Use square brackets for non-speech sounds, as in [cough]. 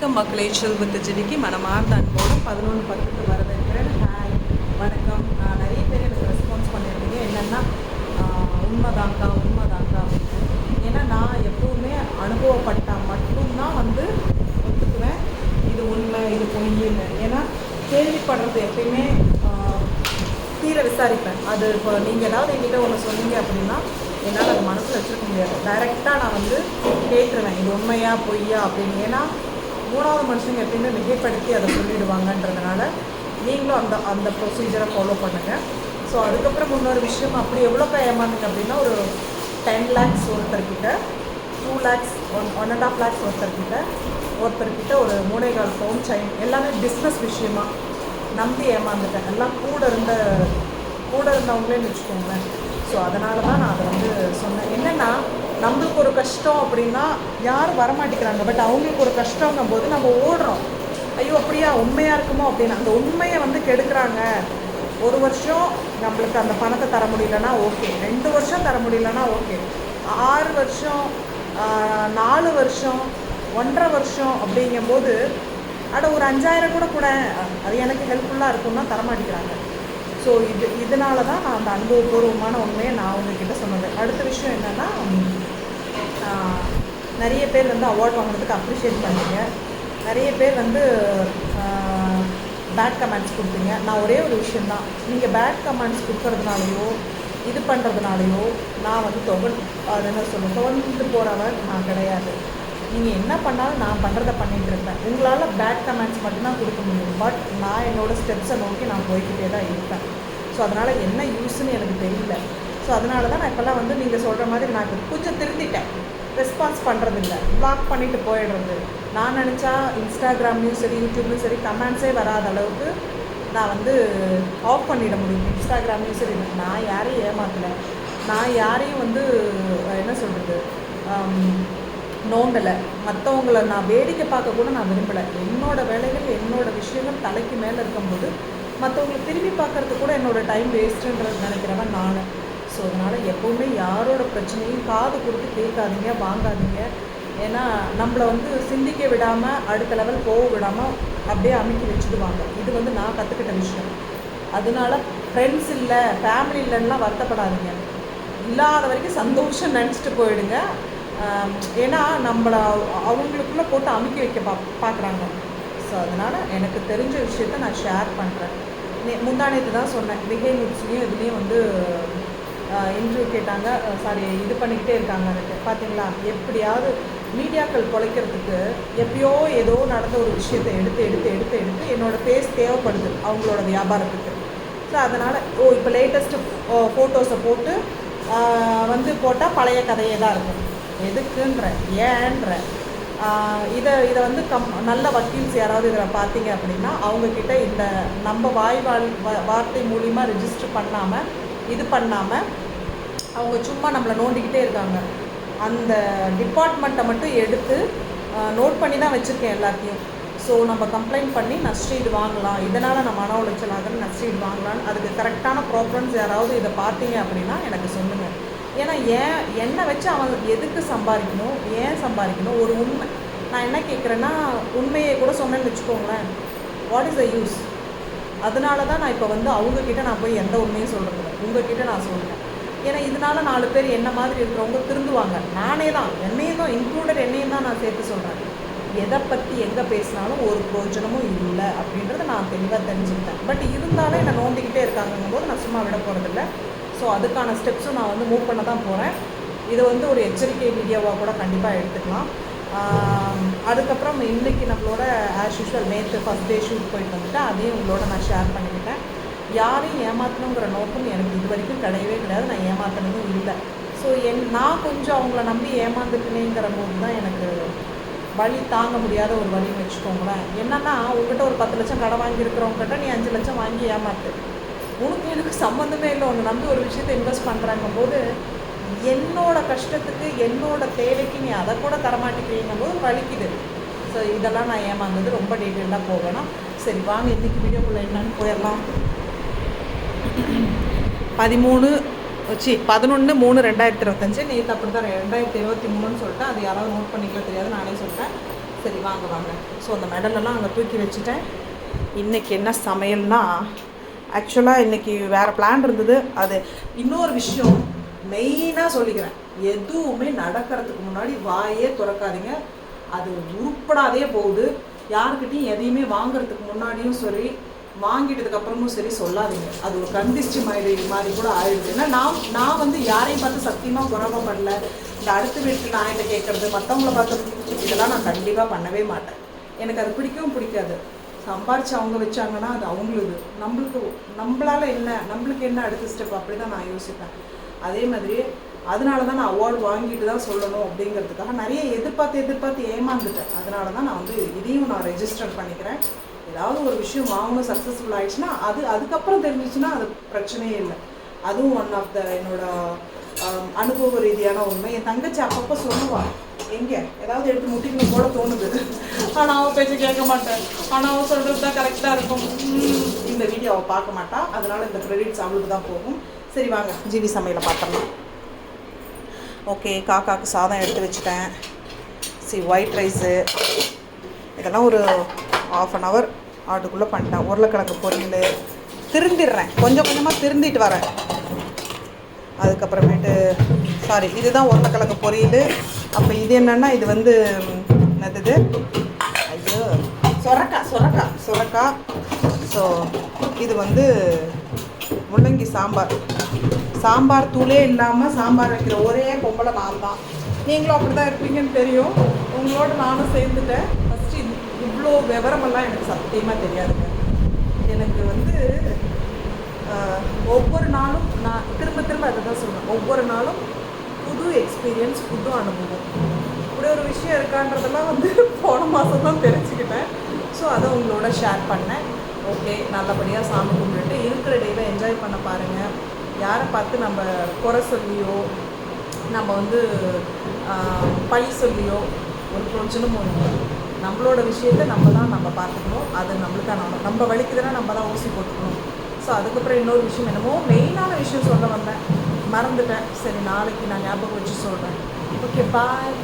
வணக்கம் மக்களை செல்வத்து ஜெடிக்கு மனமார்ந்த அன்போடு பதினொன்று பத்துக்கு வரவேற்கிறேன். ஹாய் வணக்கம். நான் நிறைய பேர் எனக்கு ரெஸ்பான்ஸ் பண்ணியிருந்தீங்க. என்னென்னா உண்மைதாங்க்கா உண்மைதாங்க்கா ஏன்னா நான் எப்பவுமே அனுபவப்பட்டால் மட்டும்தான் வந்து ஒத்துக்குவேன். இது உண்மை இது பொய்யின்னு. ஏன்னா கேள்விப்படுறது எப்பயுமே தீர விசாரிப்பேன். அது இப்போ நீங்கள் ஏதாவது என்கிட்ட ஒன்று சொன்னீங்க அப்படின்னா என்னால் அது மனசில் வச்சுருக்க முடியாது. டைரெக்டாக நான் வந்து கேட்டுருவேன். இது உண்மையா பொய்யா அப்படின்னு. ஏன்னா மூணாவது மனுஷங்க எப்பயுமே மிகைப்படுத்தி அதை சொல்லிடுவாங்கன்றதுனால நீங்களும் அந்த அந்த ப்ரொசீஜரை ஃபாலோ பண்ணுங்கள் ஸோ அதுக்கப்புறம் இன்னொரு விஷயம் அப்படி எவ்வளோக்கா ஏமாந்தீங்க அப்படின்னா ஒரு டென் லேக்ஸ் ஒருத்தர்கிட்ட two lakhs one one and half lakhs ஒருத்தர்கிட்ட ஒருத்தர்கிட்ட ஒரு மூணே ஃபோன் செயின் எல்லாமே பிஸ்னஸ் விஷயமா நம்பி ஏமாந்துட்டேன். எல்லாம் கூட இருந்த கூட இருந்தவங்களேன்னு வச்சுக்கோங்களேன். ஸோ அதனால தான் நான் அதை வந்து சொன்னேன். என்னென்னா நம்மளுக்கு ஒரு கஷ்டம் அப்படின்னா யாரும் வரமாட்டேங்கிறாங்க. பட் அவங்களுக்கு ஒரு கஷ்டங்கும் போது நம்ம ஓடுறோம். ஐயோ அப்படியா? உண்மையாக இருக்குமோ அப்படின்னு. அந்த உண்மையை வந்து கெடுக்குறாங்க. ஒரு வருஷம் நம்மளுக்கு அந்த பணத்தை தர முடியலன்னா ஓகே ரெண்டு வருஷம் தர முடியலன்னா ஓகே ஆறு வருஷம் நாலு வருஷம் ஒன்றரை வருஷம் அப்படிங்கும்போது அட ஒரு அஞ்சாயிரம் கூட கூட அது எனக்கு ஹெல்ப்ஃபுல்லாக இருக்கும்னா தரமாட்டேங்கிறாங்க ஸோ இது இதனால தான் நான் அந்த அனுபவபூர்வமான உண்மையை நான் உங்ககிட்ட சொன்னது. அடுத்து நிறைய பேர் வந்து அவார்ட் வாங்கினதுக்கு அப்ரிஷியேட் பண்ணீங்க. நிறைய பேர் வந்து பேட் கமெண்ட்ஸ் கொடுத்தீங்க. நான் ஒரே ஒரு விஷயந்தான் நீங்கள் பேட் கமெண்ட்ஸ் கொடுக்கறதுனாலையோ இது பண்ணுறதுனாலையோ நான் வந்து தொகை அது என்ன சொல்லுவேன் துவண்டு போகிறவன் நான் கிடையாது. நீங்கள் என்ன பண்ணாலும் நான் பண்ணுறத பண்ணிகிட்டு இருப்பேன். உங்களால் பேட் கமெண்ட்ஸ் மட்டும்தான் கொடுக்க முடியும். பட் நான் என்னோடய ஸ்டெப்ஸை நோக்கி நான் போய்கிட்டே தான் இருப்பேன். ஸோ அதனால் என்ன யூஸ்ன்னு எனக்கு தெரியல. ஸோ அதனால தான் நான் இப்போல்லாம் வந்து நீங்கள் சொல்கிற மாதிரி நான் கொஞ்சம் திருத்திட்டேன் ரெஸ்பான்ஸ் பண்ணுறதில்ல பிளாக் பண்ணிட்டு போயிடுறது. நான் நினச்சா இன்ஸ்டாகிராம்லேயும் சரி யூடியூப்லேயும் சரி கமெண்ட்ஸே வராத அளவுக்கு நான் வந்து ஆஃப் பண்ணிட முடியும். இன்ஸ்டாகிராம்லேயும் சரி நான் யாரையும் ஏமாற்றலை நான் யாரையும் வந்து என்ன சொல்கிறது நோண்டலை. மற்றவங்கள நான் வேடிக்கை பார்க்க கூட நான் விரும்பலை. என்னோட வேலைகள் என்னோட விஷயங்கள் தலைக்கு மேலே இருக்கும்போது மற்றவங்களை திரும்பி பார்க்கறது கூட என்னோடய டைம் வேஸ்ட்டுன்றது நினைக்கிறவன் நான். ஸோ அதனால் எப்போவுமே யாரோட பிரச்சனையும் காது கொடுத்து கேட்காதீங்க வாங்காதீங்க. ஏன்னா நம்மளை வந்து சிந்திக்க விடாமல் அடுத்த லெவல் போக விடாமல் அப்படியே அமைக்கி வச்சுடுவாங்க. இது வந்து நான் கற்றுக்கிட்ட விஷயம். அதனால ஃப்ரெண்ட்ஸ் இல்லை ஃபேமிலி இல்லைன்னா வருத்தப்படாதீங்க. இல்லாத வரைக்கும் சந்தோஷம் நினச்சிட்டு போயிடுங்க. ஏன்னா நம்மளை அவங்களுக்குள்ளே போட்டு அமுக்கி வைக்க பா பார்க்குறாங்க ஸோ அதனால் எனக்கு தெரிஞ்ச விஷயத்த நான் ஷேர் பண்ணுறேன் முந்தானத்து தான் சொன்னேன். விகை நியூஸ்லேயும் இதுலேயும் வந்து இன்டர்வியூ கேட்டாங்க. சாரி இது பண்ணிக்கிட்டே இருக்காங்க எனக்கு. பார்த்தீங்களா எப்படியாவது மீடியாக்கள் பொழைக்கிறதுக்கு எப்பயோ ஏதோ நடந்த ஒரு விஷயத்தை எடுத்து எடுத்து எடுத்து எடுத்து என்னோட பேஸ் தேவைப்படுது அவங்களோட வியாபாரத்துக்கு. ஸோ அதனால் ஓ இப்போ லேட்டஸ்ட்டு ஃபோட்டோஸை போட்டு வந்து போட்டால் பழைய கதையே தான் இருக்கும். எதுக்குன்ற ஏன்ற இதை இதை வந்து கம் நல்ல வக்கீல்ஸ் யாராவது இதில் பார்த்தீங்க அப்படின்னா அவங்கக்கிட்ட இந்த நம்ம வாய் வாழ் வார்த்தை மூலிமா ரிஜிஸ்டர் பண்ணாமல் இது பண்ணாமல் அவங்க சும்மா நம்மளை நோண்டிக்கிட்டே இருக்காங்க. அந்த டிபார்ட்மெண்ட்டை மட்டும் எடுத்து நோட் பண்ணி தான் வச்சுருக்கேன் எல்லாத்தையும். ஸோ நம்ம கம்ப்ளைண்ட் பண்ணி நஷ்டீடு வாங்கலாம். இதனால் நான் மன உளைச்சல் ஆகுது நஷ்டீடு வாங்கலாம் அதுக்கு கரெக்டான ப்ராப்ளம்ஸ் யாராவது இதை பார்த்தீங்க அப்படின்னா எனக்கு சொல்லுங்கள் ஏன்னா ஏன் என்னை வச்சு அவன் எதுக்கு சம்பாதிக்கணும்? ஏன் சம்பாதிக்கணும்? ஒரு உண்மை. நான் என்ன கேட்குறேன்னா உண்மையை கூட சொன்னேன்னு வச்சுக்கோங்களேன். வாட் இஸ் த யூஸ் அதனால தான் நான் இப்போ வந்து அவங்கக்கிட்ட நான் போய் எந்த உண்மையும் சொல்கிறது உங்ககிட்ட நான் சொல்கிறேன் ஏன்னா இதனால நாலு பேர் என்ன மாதிரி இருக்கிறவங்க திருந்துவாங்க. நானே தான் என்னையும் தான் இன்க்ளூடட் என்னையும் தான் நான் சேர்த்து சொல்கிறேன் எதை பற்றி எங்கே பேசினாலும் ஒரு பிரயோஜனமும் இல்லை அப்படின்றத நான் தெளிவாக தெரிஞ்சுக்கிட்டேன். பட் இருந்தாலும் என்னை நோண்டிக்கிட்டே இருக்காங்கங்கும் போது நான் சும்மா விட போகிறதில்ல ஸோ அதுக்கான ஸ்டெப்ஸும் நான் வந்து மூவ் பண்ண தான் போகிறேன் இது வந்து ஒரு எச்சரிக்கை வீடியோவாக கூட கண்டிப்பாக எடுத்துக்கலாம். அதுக்கப்புறம் இன்றைக்கி நம்மளோட ஆஸ் யூஷுவல் நேற்று ஃபஸ்ட் டே ஷூட் போயிட்டு வந்துட்டு அதையும் உங்களோட நான் ஷேர் பண்ணிக்கிட்டேன். யாரையும் ஏமாற்றணுங்கிற நோக்கம் எனக்கு இது வரைக்கும் கிடையவே கிடையாது. நான் ஏமாத்தினதும் இல்லை. ஸோ என் நான் கொஞ்சம் அவங்கள நம்பி ஏமாந்துட்டேனேங்கிற போது தான் எனக்கு வழி தாங்க முடியாத ஒரு வழின்னு வச்சுக்கோங்களேன். என்னென்னா உங்ககிட்ட ஒரு பத்து லட்சம் கடை வாங்கியிருக்கிறவங்ககிட்ட நீ அஞ்சு லட்சம் வாங்கி ஏமாத்து. உனக்கு எனக்கு சம்மந்தமே இல்லை. ஒன்று நம்பி ஒரு விஷயத்தை இன்வெஸ்ட் பண்ணுறாங்க போது என்னோட கஷ்டத்துக்கு என்னோட தேவைக்கு நீ அதை கூட தரமாட்டேங்கிறீங்கும் போது வலிக்குது. ஸோ இதெல்லாம் நான் ஏமாந்தது ரொம்ப டீட்டெயிலாக போகணும். சரி வாங்க இன்றைக்கி வீடியோக்குள்ளே என்னன்னு போயிடலாம். பதிமூணு சி பதினொன்று மூணு ரெண்டாயிரத்தி இருபத்தஞ்சு. நேற்று அப்படி தான் ரெண்டாயிரத்தி இருபத்தி மூணுன்னு சொல்லிட்டு அது யாராவது நோட் பண்ணிக்க தெரியாது நானே சொல்லிட்டேன் சரி வாங்க வாங்க. ஸோ அந்த மெடலெல்லாம் அங்கே தூக்கி வச்சுட்டேன். இன்றைக்கி என்ன சமையல்னா ஆக்சுவலாக இன்றைக்கி வேறு பிளான் இருந்தது. அது இன்னொரு விஷயம் மெயினாக சொல்லிக்கிறேன். எதுவுமே நடக்கிறதுக்கு முன்னாடி வாயே திறக்காதீங்க. அது உருப்படாதே போகுது. யாருக்கிட்டையும் எதையுமே வாங்குறதுக்கு முன்னாடியும் சரி வாங்கிட்டதுக்கு அப்புறமும் சரி சொல்லாதீங்க. அது ஒரு கண்டிச்சு மாதிரி மாதிரி கூட ஆயிடுது. ஏன்னா நான் நான் வந்து யாரையும் பார்த்து சத்தியமாக குறவப்படல இந்த அடுத்த வீட்டு நாயிட்ட கேட்கறது? மற்றவங்கள பார்த்து இதெல்லாம் நான் கண்டிப்பாக பண்ணவே மாட்டேன். எனக்கு அது பிடிக்கவும் பிடிக்காது. சம்பாரிச்சு அவங்க வச்சாங்கன்னா அது அவங்களுக்கு நம்மளுக்கு நம்மளால என்ன நம்மளுக்கு என்ன அடுத்த ஸ்டெப் அப்படி தான் நான் யோசிப்பேன். அதே மாதிரி அதனால தான் நான் அவார்டு வாங்கிட்டு தான் சொல்லணும் அப்படிங்கிறதுக்காக நிறைய எதிர்பார்த்து எதிர்பார்த்து ஏமாந்துட்டேன். அதனால தான் நான் வந்து இதையும் நான் ரெஜிஸ்டர் பண்ணிக்கிறேன். ஏதாவது ஒரு விஷயம் வாங்கணும் சக்ஸஸ்ஃபுல் ஆயிடுச்சுன்னா அது அதுக்கப்புறம் தெரிஞ்சிச்சுன்னா அது பிரச்சனையே இல்லை. அதுவும் ஒன் ஆஃப் த என்னோட அனுபவ ரீதியான உண்மை. என் தங்கச்சி அப்பப்போ சொல்லுவாள் எங்கே? ஏதாவது எடுத்து முட்டிக்கணும் போட தோணுது. ஆனால் அவள் பேச்சு கேட்க மாட்டேன் ஆனால் அவள் சொல்கிறது தான் கரெக்டாக இருக்கும். இந்த வீடியோ அவள் பார்க்க மாட்டாள் அதனால் இந்த கிரெடிட்ஸ் அவளுக்கு தான் போகும். சரி வாங்க ஜிவி சமையலை பார்த்துடலாம். ஓகே காக்காவுக்கு சாதம் எடுத்து வச்சுட்டேன். சரி ஒயிட் ரைஸு இதெல்லாம் ஒரு ஆஃப் அன் ஹவர் ஆட்டுக்குள்ளே பண்ணிட்டேன். உருளைக்கிழங்கு பொரியல். திருந்திடுறேன். கொஞ்சம் கொஞ்சமாக திருந்திட்டு வரேன். அதுக்கப்புறமேட்டு சாரி இதுதான் உருளைக்கிழங்கு பொரியல். அப்போ இது என்னென்னா இது வந்து என்னது ஐயோ சொரக்கா சொரக்கா சொரக்கா ஸோ இது வந்து முள்ளங்கி சாம்பார். சாம்பார் தூளே இல்லாமல் சாம்பார் வைக்கிற ஒரே பொம்பளை நான் தான் நீங்களும் அப்படி தான் இருப்பீங்கன்னு தெரியும். உங்களோட நானும் சேர்ந்துட்டேன். ஃபஸ்ட்டு இவ்வளோ விவரமெல்லாம் எனக்கு சத்தியமாக தெரியாதுங்க. எனக்கு வந்து ஒவ்வொரு நாளும் நான் திரும்ப திரும்ப அதை தான் சொல்லுவேன் ஒவ்வொரு நாளும் புது எக்ஸ்பீரியன்ஸ் புது அனுபவம். இப்படி ஒரு விஷயம் இருக்கான்றதெல்லாம் வந்து [laughs] போன மாதம் தான் தெரிஞ்சுக்கிட்டேன். ஸோ அதை உங்களோட ஷேர் பண்ணேன். ஓகே நல்லபடியாக சாமி கும்பிட்டுட்டு இருக்கிற டேவை என்ஜாய் பண்ண பாருங்கள் யாரை பார்த்து நம்ம குறை சொல்லியோ நம்ம வந்து பழி சொல்லியோ ஒரு பிரயோஜனமும் இல்லை. நம்மளோட விஷயத்த நம்ம தான் நம்ம பார்த்துக்கணும். அது நம்மளுக்கான நம்ம நம்ம வலிக்குதுன்னா நம்ம தான் ஊசி போட்டுக்கணும். ஸோ அதுக்கப்புறம் இன்னொரு விஷயம் என்னமோ மெயினான விஷயம் சொல்ல வந்தேன். மறந்துட்டேன். சரி நாளைக்கு நான் ஞாபகம் வச்சு சொல்கிறேன் ஓகே பாய்